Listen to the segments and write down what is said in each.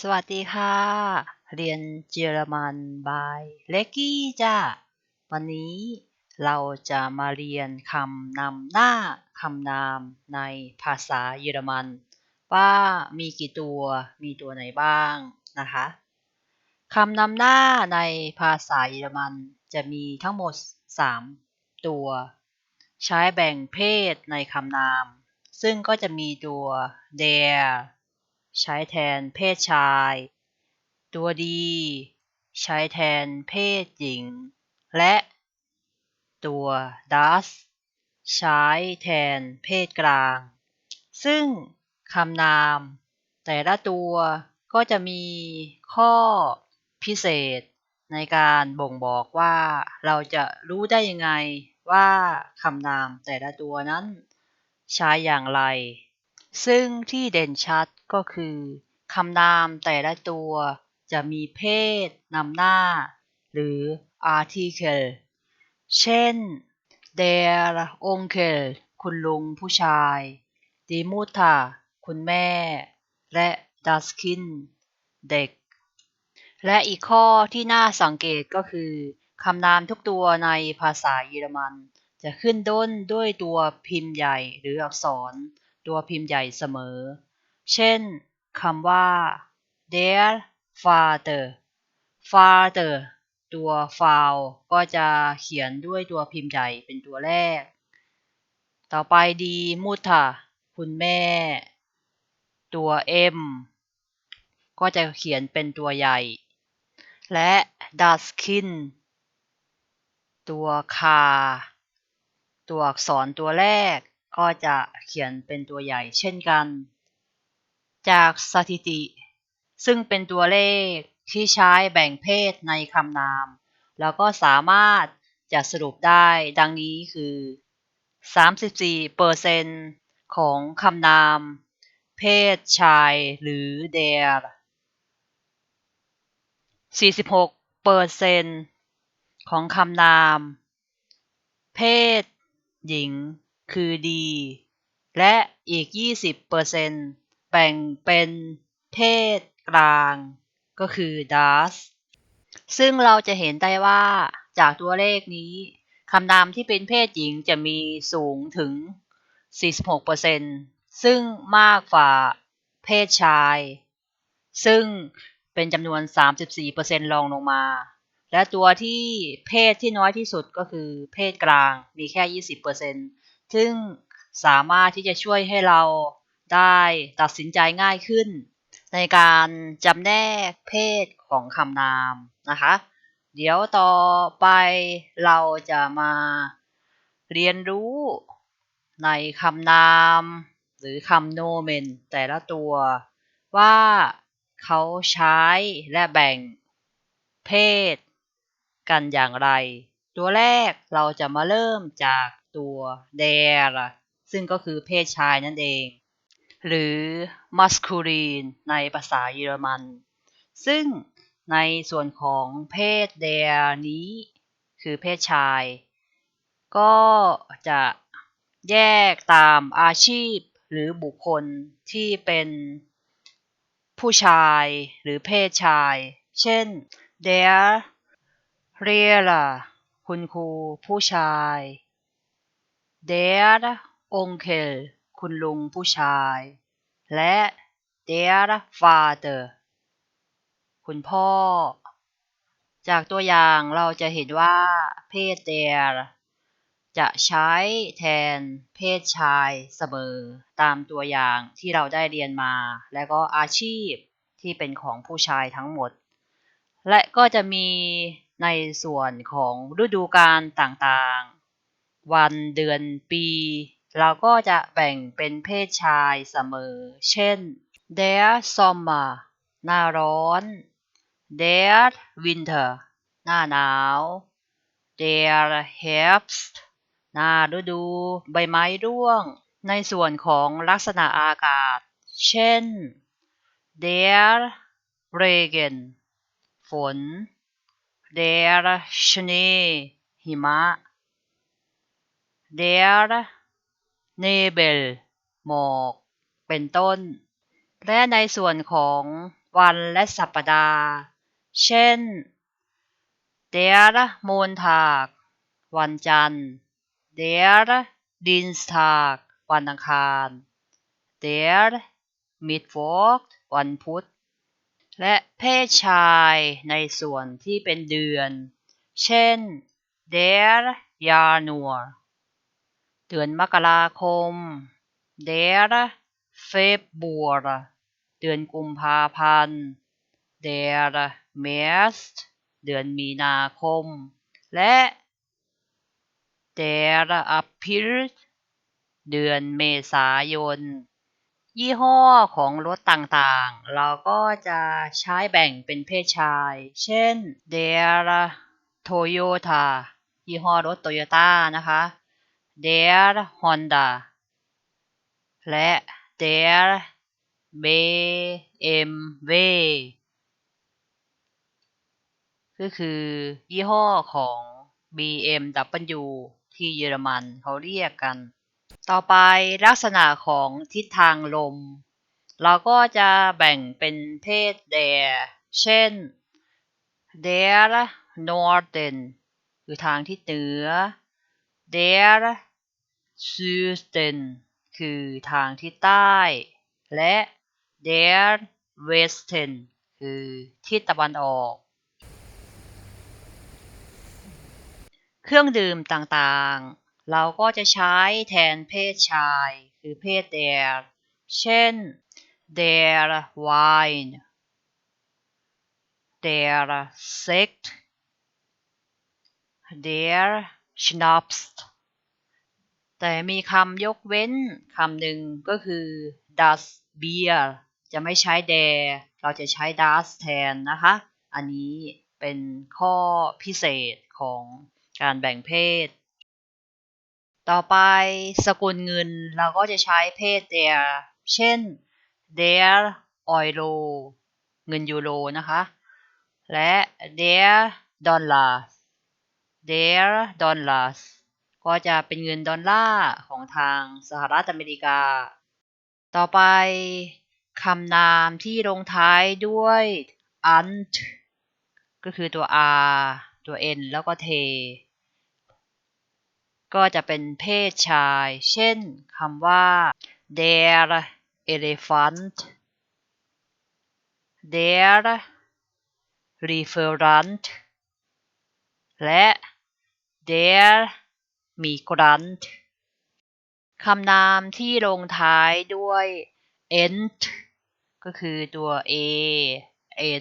สวัสดีค่ะ เรียนเยอรมันบายเล็กกี้จ้าวันนี้เราจะมาเรียนคำนำหน้าคำนามในภาษาเยอรมัน ว่ามีกี่ตัวมีตัวไหนบ้างนะคะคำนำหน้าในภาษาเยอรมันจะมีทั้งหมด 3 ตัว ใช้แบ่งเพศในคำนาม ซึ่งก็จะมีตัว der ใช้แทนเพศชาย ตัวดี ใช้แทนเพศหญิง และตัว das ใช้แทนเพศกลาง ซึ่งคำนาม แต่ละตัวก็จะมีข้อพิเศษในการบ่งบอกว่าเราจะรู้ได้ยังไงว่าคำนามแต่ละตัวนั้น ใช้อย่างไร ซึ่งที่เด่นชัดก็คือคำนามแต่ละตัวจะมีเพศนำหน้า หรือ article เช่น der Onkel คุณลุงผู้ชาย die Mutter คุณแม่ และ das Kind เด็ก และอีกข้อที่น่าสังเกตก็คือคำนามทุกตัวในภาษาเยอรมัน จะขึ้นต้นด้วยตัวพิมพ์ใหญ่หรืออักษร ตัวพิมพ์ใหญ่เสมอ เช่นคำว่า der father father ตัว f a l ก็จะเขียนด้วยตัวพิมพ์ใหญ่เป็นตัวแรก ต่อไปดีมุทาคุณแม่ ตัว M ก็จะเขียนเป็นตัวใหญ่ และ daskin ตัวคา ตัวอักษรตัวแรก ก็จะเขียนเป็นตัวใหญ่เช่นกัน จากสถิติ ซึ่งเป็นตัวเลขที่ใช้แบ่งเพศในคำนาม แล้วก็สามารถจะสรุปได้ดังนี้คือ 34%ของคำนาม เพศชายหรือ der 46%ของคำนาม เพศหญิง คือดี และอีก 20%แบ่งเป็นเพศกลาง ก็คือ das ซึ่งเราจะเห็นได้ว่าจากตัวเลขนี้คำนามที่เป็นเพศหญิงจะมีสูงถึง 46%ซึ่งมากกว่าเพศชาย ซึ่งเป็นจำนวน 34%รองลงมา และตัวที่เพศที่น้อยที่สุดก็คือเพศกลางมีแค่ 20% ซึ่งสามารถที่จะช่วยให้เราได้ตัดสินใจง่ายขึ้น ในการจำแนกเพศของคำนามนะคะ เดี๋ยวต่อไปเราจะมาเรียนรู้ในคำนามหรือคำโนเมนแต่ละตัวว่าเขาใช้และแบ่งเพศกันอย่างไร ตัวแรกเราจะมาเริ่มจาก ตัว der ซึ่งก็คือเพศชายนั่นเอง หรือ masculine ในภาษาเยอรมัน ซึ่งในส่วนของเพศ der นี้ คือเพศชาย ก็จะแยกตามอาชีพหรือบุคคลที่เป็นผู้ชายหรือเพศชาย เช่น der Lehrer คุณครูผู้ชาย der Onkel คุณลุงผู้ชาย และ der Vater คุณพ่อ จากตัวอย่างเราจะเห็นว่าเพศ der จะใช้แทนเพศชายเสมอ ตามตัวอย่างที่เราได้เรียนมา และก็อาชีพที่เป็นของผู้ชายทั้งหมด และก็จะมีในส่วนของฤดูกาลต่างๆ วันเดือนปี เราก็จะแบ่งเป็นเพศชายเสมอ เช่น der Sommer หน้าร้อน der Winter หน้าหนาว der Herbst หน้าฤดู ใบไม้ร่วง ในส่วนของลักษณะอากาศ เช่น der Regen ฝน der Schnee หิมะ der Nebel หมอก เป็นต้น และในส่วนของวันและสัปดาห์ เช่น der Montag วันจันทร์ der Dienstag วันอังคาร der Mittwoch วันพุธ และเพศชายในส่วนที่เป็นเดือน เช่น der Januar เดือนมกราคม der Februar เดือนกุมภาพันธ์ der März เดือนมีนาคม และ der April เดือนเมษายน ยี่ห้อของรถต่างๆ เราก็จะใช้แบ่งเป็นเพศชาย เช่น der Toyota ยี่ห้อรถโตโยต้านะคะ der Honda และ der BMW ก็คือยี่ห้อของ BMW ที่เยอรมันเขาเรียกกัน ต่อไปลักษณะของทิศทางลม เราก็จะแบ่งเป็นเพศ der เช่น der Norden คือทางที่เหนือ der Süden คือทางที่ใต้ และ der Westen คือทิศตะวันออก เครื่องดื่มต่างๆ เราก็จะใช้แทนเพศชาย คือเพศ der เช่น der Wein der Sekt der Schnaps แต่มีคำยกเว้นคำหนึ่งก็คือ das Bier จะไม่ใช้ der เราจะใช้ das แทนนะคะ อันนี้เป็นข้อพิเศษของการแบ่งเพศ ต่อไปสกุลเงินเราก็จะใช้เพศ der เช่น der Euro เงินยูโรนะคะ และ der Dollar der Dollars ก็จะเป็นเงินดอลลาร์ของทางสหรัฐอเมริกา ต่อไปคำนามที่ลงท้ายด้วย ant ก็คือตัว r ตัว n แล้วก็ t ก็จะเป็นเพศชาย เช่นคำว่า der Elephant der Referent และ there der Migrant คำนามที่ลงท้ายด้วย ent ก็คือตัว a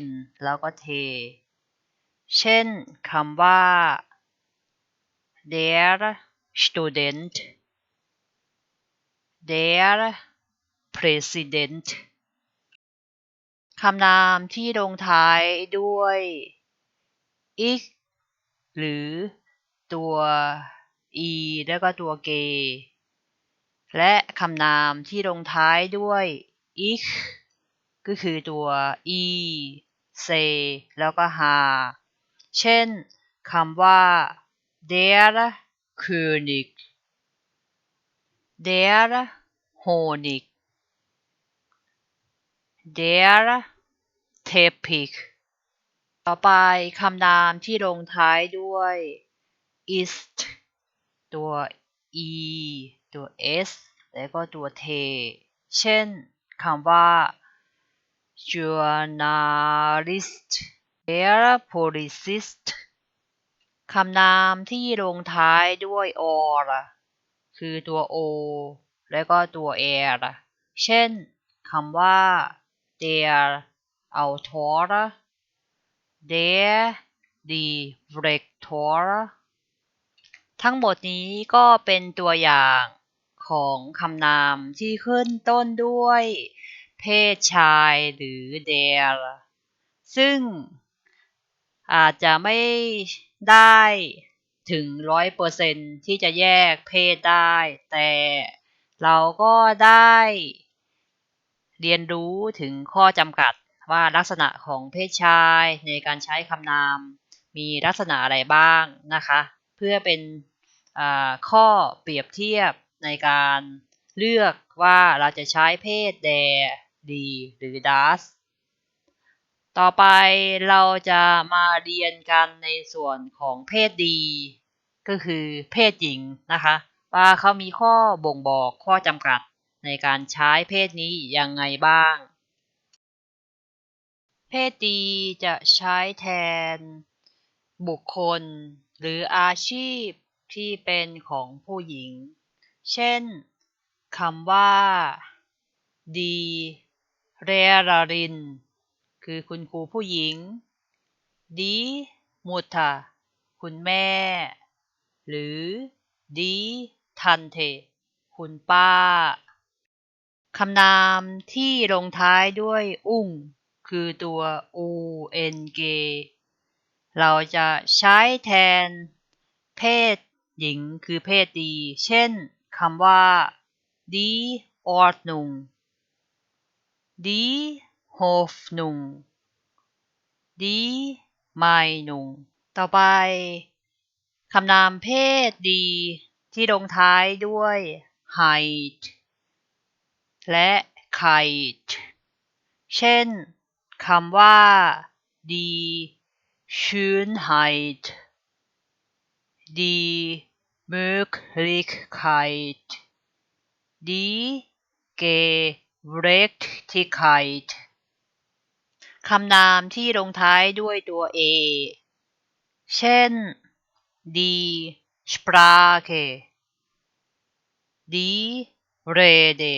n แล้วก็ t เช่นคำว่า der Student der Präsident คำนามที่ลงท้ายด้วย i หรือตัว e แล้วก็ตัว g และคำนามที่ลงท้ายด้วย ich ก็คือตัว e c แล้วก็ h เช่นคำว่า der König der Honig der Teppich ต่อไปคำนามที่ลงท้ายด้วย ist ตัว e ตัว s แล้วก็ตัว t เช่นคำว่า journalist der Polizist คำนามที่ลงท้ายด้วย or คือตัว o แล้วก็ตัว er เช่นคำว่า der Autor der Direktor ทั้งหมดนี้ก็เป็นตัวอย่างของคำนามที่ขึ้นต้นด้วย เพศชายหรือ der ซึ่งอาจจะไม่ได้ถึงร้อยเปอร์เซนที่จะแยกเพศได้ แต่เราก็ได้เรียนรู้ถึงข้อจำกัดว่าลักษณะของเพศชายในการใช้คำนามมีลักษณะอะไรบ้างนะคะ เพื่อเป็นข้อเปรียบเทียบในการเลือกว่าเราจะใช้เพศ d ดดีหรือ das ต่อไปเราจะมาเรียนกันในส่วนของเพศดี ก็คือเพศหญิงนะคะ ว่าเขามีข้อบ่งบอกข้อจำกัดในการใช้เพศนี้ยังไงบ้าง เพศดีจะใช้แทนบุคคล หรืออาชีพที่เป็นของผู้หญิง เช่นคำว่า ดีเรราริน คือคุณครูผู้หญิง ดีมุทาคุณแม่ หรือดีทันเท คุณป้า คำนามที่ลงท้ายด้วย อุ้ง คือตัว u n g เราจะใช้แทนเพศหญิงคือเพศดี เช่นคำว่า ดีออดนุงดีโฮฟนุงดีไมนุงต่อไปคำนามเพศดี ที่ลงท้ายด้วย height และ kite เช่นคำว่า die Schönheit die Möglichkeit die Gerechtigkeit คำนามที่ลงท้ายด้วยตัว a เช่น die Sprache die Rede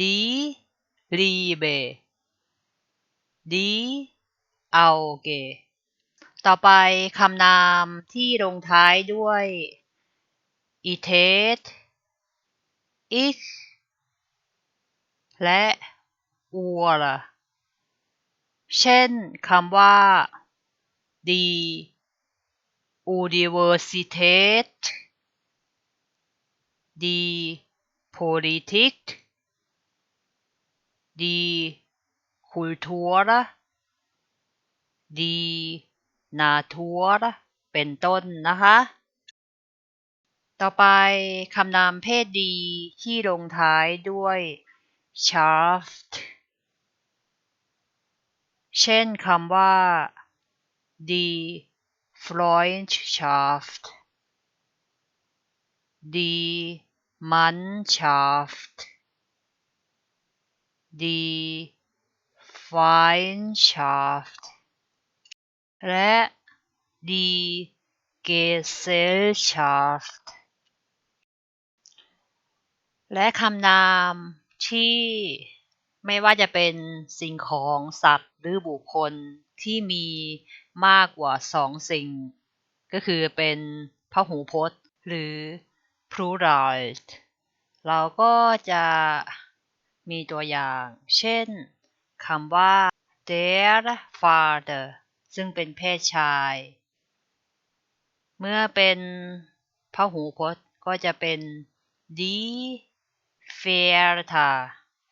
die Liebe die Auge ต่อไปคำนามที่ลงท้ายด้วย it ich และ ur เช่นคำว่า die Universität die Politik die Kultur die Natur เป็นต้นนะคะ ต่อไปคำนามเพศดีที่ลงท้ายด้วย shaft เช่นคำว่า die Freundschaft die Mannschaft die Feindschaft และ die Gesellschaft และคำนามที่ไม่ว่าจะเป็นสิ่งของสัตว์หรือบุคคลที่มีมากกว่าสองสิ่ง ก็คือเป็นพหูพจน์ หรือ plural เราก็จะมีตัวอย่าง เช่นคำว่า their father ซึ่งเป็นเพศชาย เมื่อเป็นพหูพจน์ก็จะเป็น die Vater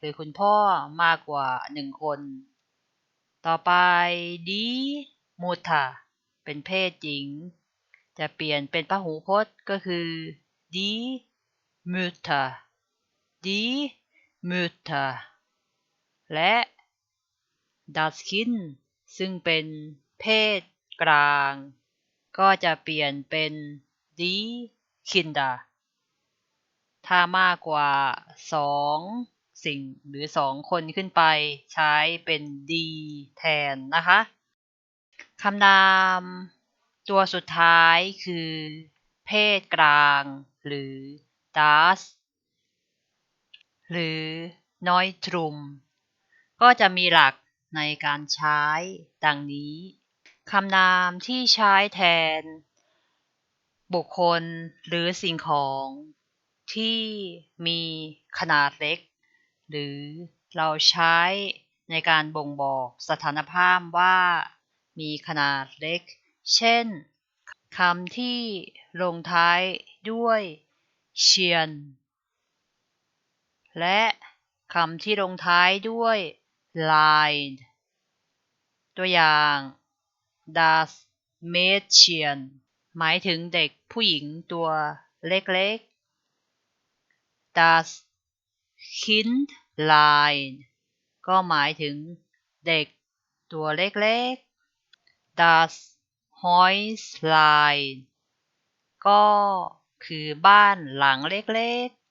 คือคุณพ่อมากกว่าหนึ่งคน ต่อไป die Mutter เป็นเพศหญิง จะเปลี่ยนเป็นพหูพจน์ก็คือ die Mutter die Mutter และ das Kind ซึ่งเป็น เพศกลาง ก็จะเปลี่ยนเป็น die Kinder ถ้ามากกว่าสองสิ่งหรือสองคนขึ้นไปใช้เป็นดีแทนนะคะคำนามตัวสุดท้ายคือ เพศกลาง หรือ das หรือ neutrum ก็จะมีหลักในการใช้ดังนี้ คำนามที่ใช้แทน บุคคลหรือสิ่งของ ที่มีขนาดเล็ก หรือเราใช้ในการบ่งบอกสถานภาพว่า มีขนาดเล็ก เช่นคำที่ลงท้ายด้วยเชียน และคำที่ลงท้ายด้วย line ตัวอย่าง das Mädchen หมายถึงเด็กผู้หญิงตัวเล็กๆ das Kindlein ก็หมายถึงเด็กตัวเล็กๆ das Häuslein ก็คือบ้านหลังเล็กๆ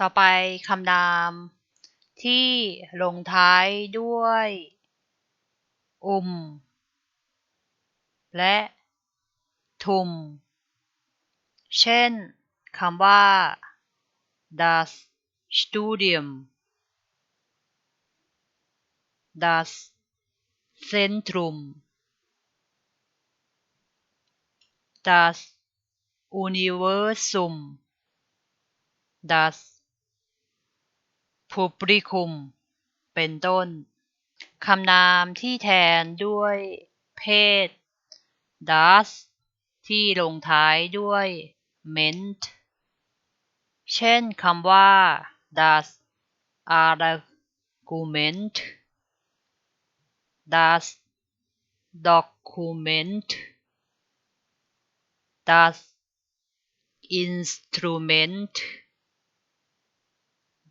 ต่อไปคำนามที่ลงท้ายด้วย อุมและทุม เช่นคำว่า das Studium das Zentrum das Universum das Publikum เป็นต้น คำนามที่แทนด้วย เพศ das ที่ลงท้ายด้วย ment เช่นคำว่า das Argument das Dokument das Instrument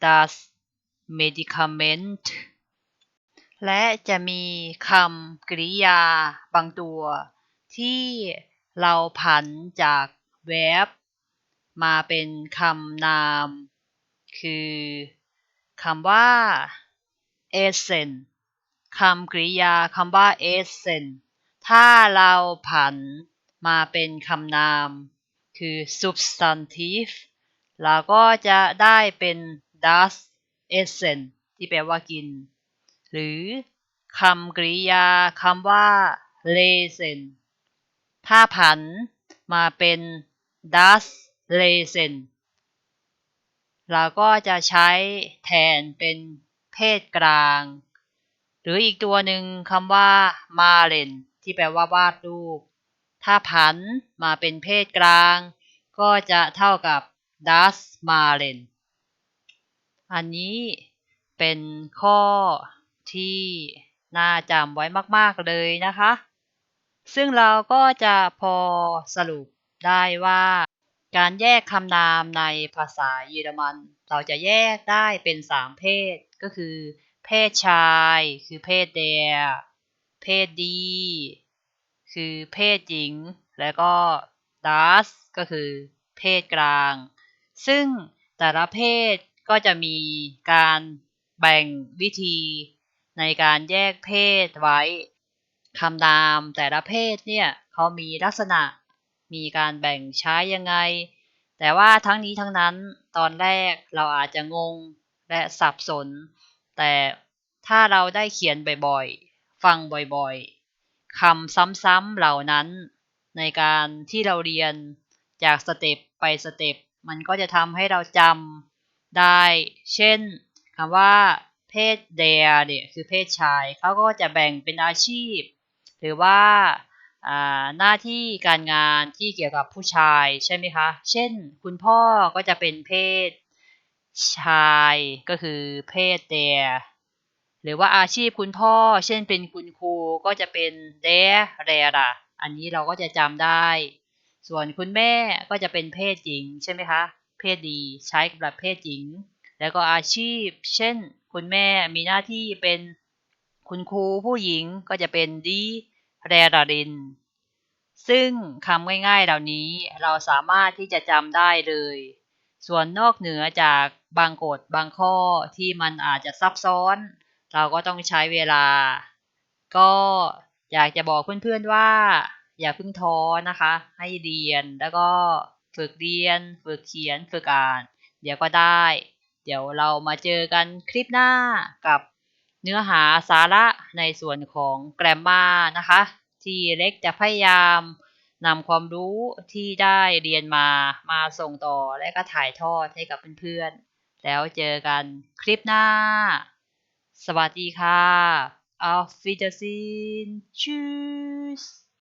das Medikament และจะมีคำกริยาบางตัว ที่เราผันจาก verb มาเป็นคำนาม คือคำว่า essen คำกริยาคำว่า essen ถ้าเราผันมาเป็นคำนาม คือ substantive เราก็จะได้เป็น das essen ที่แปลว่ากิน หรือคำกริยาคำว่า lesen ถ้าผันมาเป็น das lesen เราก็จะใช้แทนเป็นเพศกลาง หรืออีกตัวหนึ่งคำว่า malen ที่แปลว่าวาดรูป ถ้าผันมาเป็นเพศกลาง ก็จะเท่ากับ das malen อันนี้เป็นข้อ ที่น่าจำไว้มากๆเลยนะคะ ซึ่งเราก็จะพอสรุปได้ว่า การแยกคำนามในภาษาเยอรมัน เราจะแยกได้เป็นสามเพศ ก็คือ เพศชาย คือเพศเดียเพศดี คือเพศหญิง แล้วก็ดัสก็คือเพศกลาง ซึ่งแต่ละเพศก็จะมีการแบ่งวิธี ในการแยกเพศไว้คำนามแต่ละเพศเนี่ยเขามีลักษณะ มีการแบ่งใช้ยังไง แต่ว่าทั้งนี้ทั้งนั้นตอนแรกเราอาจจะงงและสับสน แต่ถ้าเราได้เขียนบ่อยๆ ฟังบ่อยๆคำซ้ำๆเหล่านั้น ในการที่เราเรียนจากสเต็ปไปสเต็ปมันก็จะทำให้เราจำได้ เช่นคำว่า เพศเดียเนี่ยคือเพศชายเขาก็จะแบ่งเป็นอาชีพ หรือว่าหน้าที่การงานที่เกี่ยวกับผู้ชายใช่ไหมคะ เช่น คุณพ่อก็จะเป็นเพศชายก็คือเพศเดียหรือว่าอาชีพคุณพ่อ เช่นเป็นคุณครูก็จะเป็นเดเรราอันนี้เราก็จะจำได้ ส่วนคุณแม่ก็จะเป็นเพศหญิงใช่ไหมคะ เพศดีใช้กับเพศหญิง แล้วก็อาชีพ เช่น คุณแม่มีหน้าที่เป็นคุณครูผู้หญิงก็จะเป็นดีแรราริน ซึ่งคำง่ายๆเหล่านี้เราสามารถที่จะจำได้เลย ส่วนนอกเหนือจากบางกฎบางข้อที่มันอาจจะซับซ้อน เราก็ต้องใช้เวลา ก็อยากจะบอกเพื่อนๆว่า อย่าเพิ่งท้อนะคะ ให้เรียนแล้วก็ฝึกเรียน ฝึกเขียน ฝึกอ่าน เดี๋ยวก็ได้ เดี๋ยวเรามาเจอกันคลิปหน้ากับเนื้อหาสาระในส่วนของแกรมมานะคะ ที่เล็กจะพยายามนำความรู้ที่ได้เรียนมามาส่งต่อและก็ถ่ายทอดให้กับเพื่อนๆ แล้วเจอกันคลิปหน้า สวัสดีค่ะ Auf Wiedersehen Tschüss